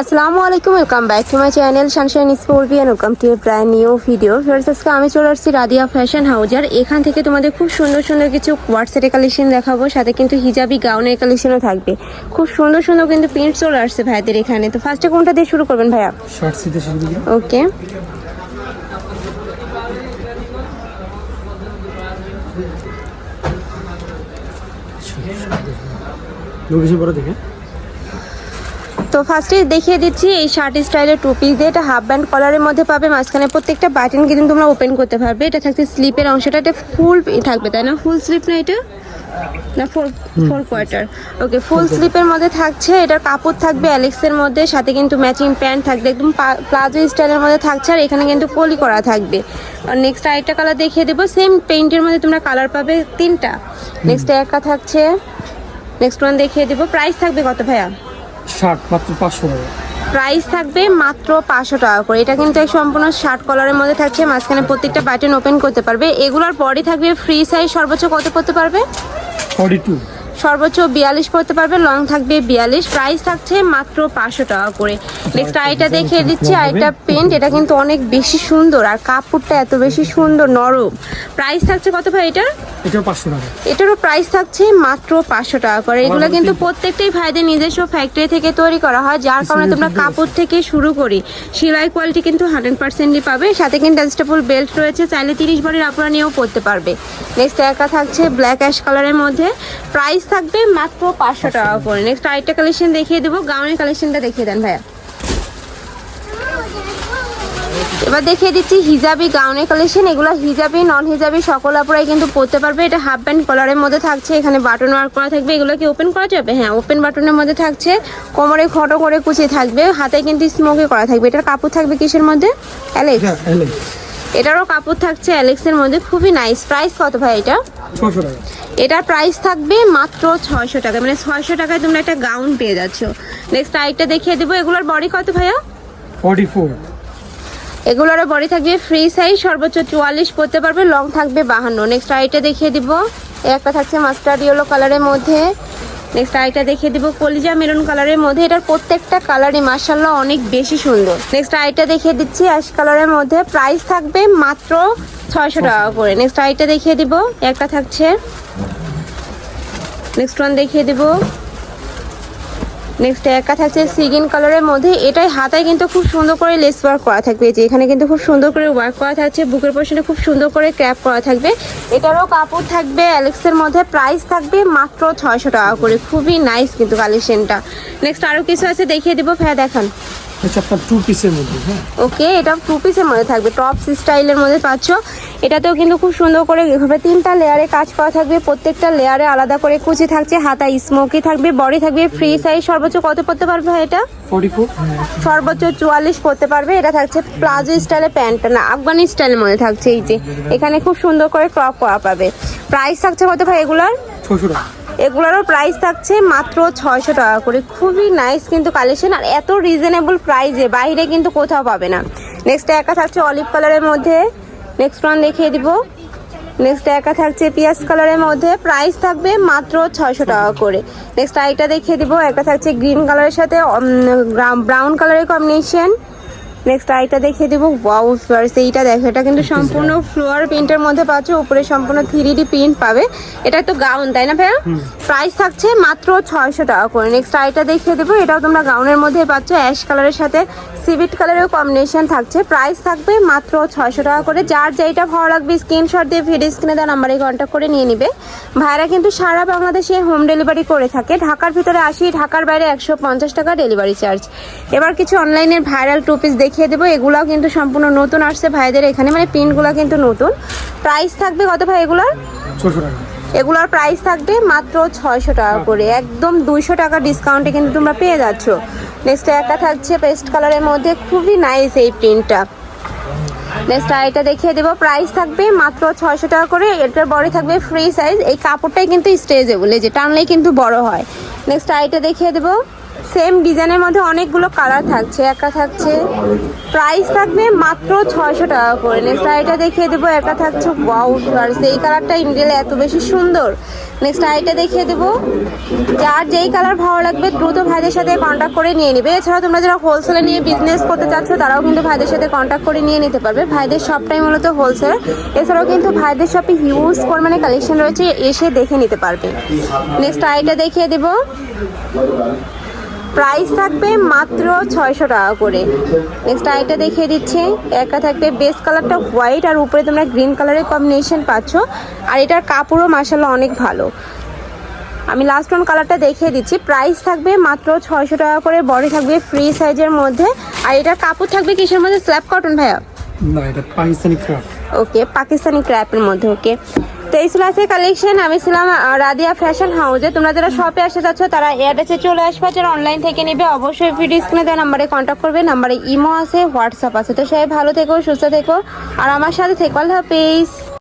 আসসালামু আলাইকুম welcome back to my channel sunshine sportian welcome to brand new video friends আজকে আমি চলে আসছি রাদিয়া ফ্যাশন হাউজার এখান থেকে তোমাদের খুব সুন্দর সুন্দর কিছু হোয়াটসঅ্যাপে কালেকশন দেখাবো সাথে কিন্তু হিজাবি গাউনের কালেকশনও থাকবে। খুব সুন্দর সুন্দর কিন্তু প্রিন্ট চলে আসছে ভাইদের এখানে। তো ফার্স্টে কোনটা দিয়ে শুরু করবেন ভাইয়া? ওকে লোকেশন পরে দেখে। তো ফার্স্টে দেখিয়ে দিচ্ছি, এই শার্ট স্টাইলের টু পিস দিয়ে এটা হাফ ব্যান্ড কলারের মধ্যে পাবে। মাঝখানে প্রত্যেকটা বাটন কিন্তু তোমরা ওপেন করতে পারবে। এটা থাকছে স্লিপের অংশটা, এটা ফুল থাকবে, তাই না? ফুল স্লিপ না এটা? না four four quarter okay full স্লিপের মধ্যে থাকছে এটার কাপড় থাকবে অ্যালেক্সের মধ্যে, সাথে কিন্তু ম্যাচিং প্যান্ট থাকবে, একদম প্লাজো স্টাইলের মধ্যে থাকছে, আর এখানে কিন্তু পলি করা থাকবে। আর নেক্সট আরেকটা কালার দেখিয়ে দেবো সেম পেইন্টের মধ্যে তোমরা কালার পাবে তিনটা। নেক্সট একটা থাকছে নেক্সট ওয়ান দেখিয়ে দেবো। প্রাইস থাকবে কত ভাইয়া? শার্ট মাত্র পাঁচশো টাকা। প্রাইস থাকবে মাত্র পাঁচশো টাকা করে। এটা কিন্তু এক সম্পূর্ণ শার্ট কলারের মধ্যে থাকছে মাঝখানে প্রত্যেকটা বাটন ওপেন করতে পারবে। এগুলোর পরই থাকবে ফ্রি সাইজ সর্বোচ্চ কত করতে পারবে? ফর্টি টু সর্বোচ্চ বিয়াল্লিশ পড়তে পারবে লং থাকবে বিয়াল্লিশ। প্রাইস থাকছে মাত্র পাঁচশো টাকা করে। নেক্সট আইটা দেখে দিচ্ছি আইটা পেন্ট এটা কিন্তু অনেক বেশি সুন্দর আর কাপড়টা এত বেশি সুন্দর নরম। প্রাইস থাকছে কত ভাই টাকা। এটারও প্রাইস থাকছে মাত্র পাঁচশো টাকা করে। এগুলো কিন্তু প্রত্যেকটাই ভাইদের নিজস্ব ফ্যাক্টরি থেকে তৈরি করা হয় যার কারণে তোমরা কাপড় থেকে শুরু করি। সেলাই কোয়ালিটি কিন্তু হান্ড্রেড পার্সেন্টই পাবে সাথে কিন্তু অ্যাডজাস্টেবল বেল্ট রয়েছে চাইলে তিরিশ বারের আপনারা নিয়েও পরতে পারবে। নেক্সট একটা থাকছে ব্ল্যাক অ্যাশ কালারের মধ্যে। প্রাইস থাকবে মাত্র পাঁচশো টাকা করে। নেক্সট আরেকটা কালেকশন দেখিয়ে দেবো। গাউনের কালেকশনটা দেখিয়ে দেন ভাইয়া। এবার দেখিয়ে দিচ্ছি হিজাবি গাউনের কালেকশন এগুলো হিজাবি নন হিজাবি সকল আপুরাই কিন্তু পরতে পারবে। এটা হাফ প্যান্ট কলারের মধ্যে থাকছে। এখানে বাটন ওয়ার্ক করা থাকবে। এগুলো কি ওপেন করা যাবে? হ্যাঁ ওপেন বাটনের মধ্যে থাকছে। কোমরে খটো করে কুচি থাকবে। হাতে কিন্তু স্মোকে করা থাকবে। এটার কাপড় থাকবে কিসের মধ্যে? অ্যালেক্স এটারও কাপড় থাকছে অ্যালেক্সের মধ্যে। খুবই নাইস প্রাইস কত ভাই এটা? ছশো টাকা। এটার প্রাইস থাকবে মাত্র ছয়শো টাকা। মানে ছয়শো টাকায় তোমরা একটা গাউন পেয়ে যাচ্ছ। নেক্সট আরেকটা দেখিয়ে দেবো। এগুলোর বডি কত ভাইয়া? ফর্টি ফোর এগুলোর বডি থাকবে ফ্রি সাইজ সর্বোচ্চ চুয়াল্লিশ পড়তে পারবে লং থাকবে বাহান্ন। নেক্সট আইটা দেখিয়ে দিব। একটা থাকছে মাস্টার্ড ইয়েলো কালারের মধ্যে। নেক্সট আইটা দেখিয়ে দিব। কলিজা মেরুন কালারের মধ্যে। এটার প্রত্যেকটা কালারই মার্শাল্লাহ অনেক বেশি সুন্দর। নেক্সট আইটা দেখিয়ে দিচ্ছি। অ্যাশ কালারের মধ্যে প্রাইস থাকবে মাত্র ছয়শো টাকা করে। নেক্সট আইটা দেখিয়ে দিব। একটা থাকছে। নেক্সট ওয়ান দেখিয়ে দিব। নেক্সট একা থাকছে সিগিন কালারের মধ্যে। এটাই হাতায় কিন্তু খুব সুন্দর করে লেস ওয়ার্ক করা থাকবে। যে এখানে কিন্তু খুব সুন্দর করে ওয়ার্ক করা থাকছে। বুকের পোর্শনে খুব সুন্দর করে ক্র্যাপ করা থাকবে। এটারও কাপড় থাকবে অ্যালেক্সের মধ্যে। প্রাইস থাকবে মাত্র ছয়শো টাকা করে। খুবই নাইস কিন্তু কালেকশনটা নেক্সট আরও কিছু আছে, দেখিয়ে দিব। ফ্যা দেখান। হচ্ছে আপনার টু পিসের মধ্যে হ্যাঁ। ওকে এটা টু পিসের মধ্যে থাকবে। টপ স্টাইলের মধ্যে পাচ্ছ। এটাতেও কিন্তু খুব সুন্দর করে এভাবে তিনটা লেয়ারে কাজ করা থাকবে। প্রত্যেকটা লেয়ারে আলাদা করে কুচি থাকছে হাতা স্মোকি থাকবে বডি থাকবে ফ্রি সাইজ সর্বোচ্চ কত পড়তে পারবে ভাই এটা? সর্বোচ্চ চুয়াল্লিশ পড়তে পারবে। এটা থাকছে প্লাজো স্টাইলের প্যান্ট না আফগানি স্টাইলের মধ্যে থাকছে এই যে। এখানে খুব সুন্দর করে ক্রপ করা পাবে। প্রাইস থাকছে কত ভাই এগুলার? ছশো টাকা। এগুলোরও প্রাইস থাকছে মাত্র ছয়শো টাকা করে। খুবই নাইস কিন্তু কালেকশন আর এত রিজনেবল প্রাইসে বাইরে কিন্তু কোথাও পাবে না। নেক্সট একা থাকছে অলিভ কালারের মধ্যে। নেক্সট ওয়ান দেখিয়ে দিব। নেক্সট একা থাকছে পিঁয়াজ কালারের মধ্যে। প্রাইস থাকবে মাত্র ছয়শো টাকা করে। নেক্সট আইটা দেখিয়ে দিব। একটা থাকছে গ্রিন কালারের সাথে ব্রাউন কালারের কম্বিনেশন নেক্সট আইটা দেখিয়ে দিব। ওয়াও ফ্লোয়ার্স এইটা দেখো এটা কিন্তু সম্পূর্ণ ফ্লোয়ার প্রিন্টের মধ্যে পাচ্ছ উপরে সম্পূর্ণ থ্রি ডি প্রিন্ট পাবে। এটা তো গাউন তাই না ভাইয়া? প্রাইস থাকছে মাত্র ছয়শো টাকা করে। নেক্সট আইটা দেখিয়ে দেবো এটাও তোমরা গাউনের মধ্যে পাচ্ছ অ্যাশ কালারের সাথে। সিভিট কালারের কম্বিনেশন থাকছে। প্রাইস থাকবে মাত্র ছয়শো টাকা করে। যার যেটা ভালো লাগবে স্ক্রিনশট দিয়ে ভিডিও স্ক্রিনে দেওয়া নাম্বারে কন্ট্যাক্ট করে নিয়ে নিবে। ভাইরা কিন্তু সারা বাংলাদেশে হোম ডেলিভারি করে থাকে। ঢাকার ভিতরে আসি ঢাকার বাইরে একশো পঞ্চাশ টাকা ডেলিভারি চার্জ এবার কিছু অনলাইনের ভাইরাল টু পিস দেখিয়ে দেবো। এগুলাও কিন্তু সম্পূর্ণ নতুন আসছে ভাইদের এখানে। মানে প্রিন্টগুলো কিন্তু নতুন। প্রাইস থাকবে কত ভাই এগুলার? এগুলোর প্রাইস থাকবে মাত্র ছয়শো টাকা করে। একদম দুইশো টাকা ডিসকাউন্টে কিন্তু তোমরা পেয়ে যাচ্ছ। নেক্সট একটা থাকছে পেস্ট কালারের মধ্যে। খুবই নাইস এই প্রিন্টটা নেক্সট আইটা দেখিয়ে দেবো। প্রাইস থাকবে মাত্র ছয়শো টাকা করে। এটার বড় থাকবে ফ্রি সাইজ এই কাপড়টাই কিন্তু স্ট্রেচেবল এই যে টানলেই কিন্তু বড় হয়। নেক্সট আইটা দেখিয়ে দেবো। সেম ডিজাইনের মধ্যে অনেকগুলো কালার থাকছে। একা থাকছে প্রাইস থাকবে মাত্র ছয়শো টাকা করে। নেক্সট আইটা দেখিয়ে দেবো একা থাকছে ওয়াও আর এই কালারটা ইন্ডিয়ালে এত বেশি সুন্দর। নেক্সট আইটা দেখিয়ে দেবো, যার যেই কালার ভালো লাগবে দ্রুত ভাইদের সাথে কন্ট্যাক্ট করে নিয়ে নেবে। এছাড়া তোমরা যারা হোলসেলে নিয়ে বিজনেস করতে চাচ্ছ, তারাও কিন্তু ভাইদের সাথে কন্ট্যাক্ট করে নিয়ে নিতে পারবে। ভাইদের শপটাই মূলত হোলসেল এছাড়াও কিন্তু ভাইদের শপে হিউজ পরিমাণে কালেকশন রয়েছে, এসে দেখে নিতে পারবে। নেক্সট আইটা দেখিয়ে দেবো প্রাইস থাকবে মাত্র ছয়শো টাকা করে। নেক্সট আইটা দেখিয়ে দিচ্ছে। একা থাকবে বেস কালারটা হোয়াইট আর উপরে তোমরা গ্রিন কালারের কম্বিনেশন পাচ্ছ। আর এটার কাপড়ও মাসাল্লাহ অনেক ভালো। আমি লাস্ট ওয়ান কালারটা দেখিয়ে দিচ্ছি। প্রাইস থাকবে মাত্র ছয়শো টাকা করে। বডি থাকবে ফ্রি সাইজের মধ্যে। আর এটার কাপড় থাকবে কিসের মধ্যে? স্ল্যাপ কটন ভাইয়া। না, এটা পাকিস্তানি ক্র্যাপ ওকে পাকিস্তানি ক্র্যাপের মধ্যে ওকে তো এই ছিল আজকে কালেকশন আমি ছিলাম রাদিয়া ফ্যাশন হাউসে তোমরা যারা শপে আসতে চাচ্ছ তারা অ্যাড্রেসে চলে আসবে। যারা অনলাইন থেকে নেবে, অবশ্যই ভিডিও স্ক্রিনে দেওয়া নাম্বারে কন্ট্যাক্ট করবে। নাম্বারে ইমো আছে হোয়াটসঅ্যাপ আছে। তো সবাই ভালো থেকো, সুস্থ থেকো। আর আমার সাথে থেকো। আল্লাহ হাফিজ।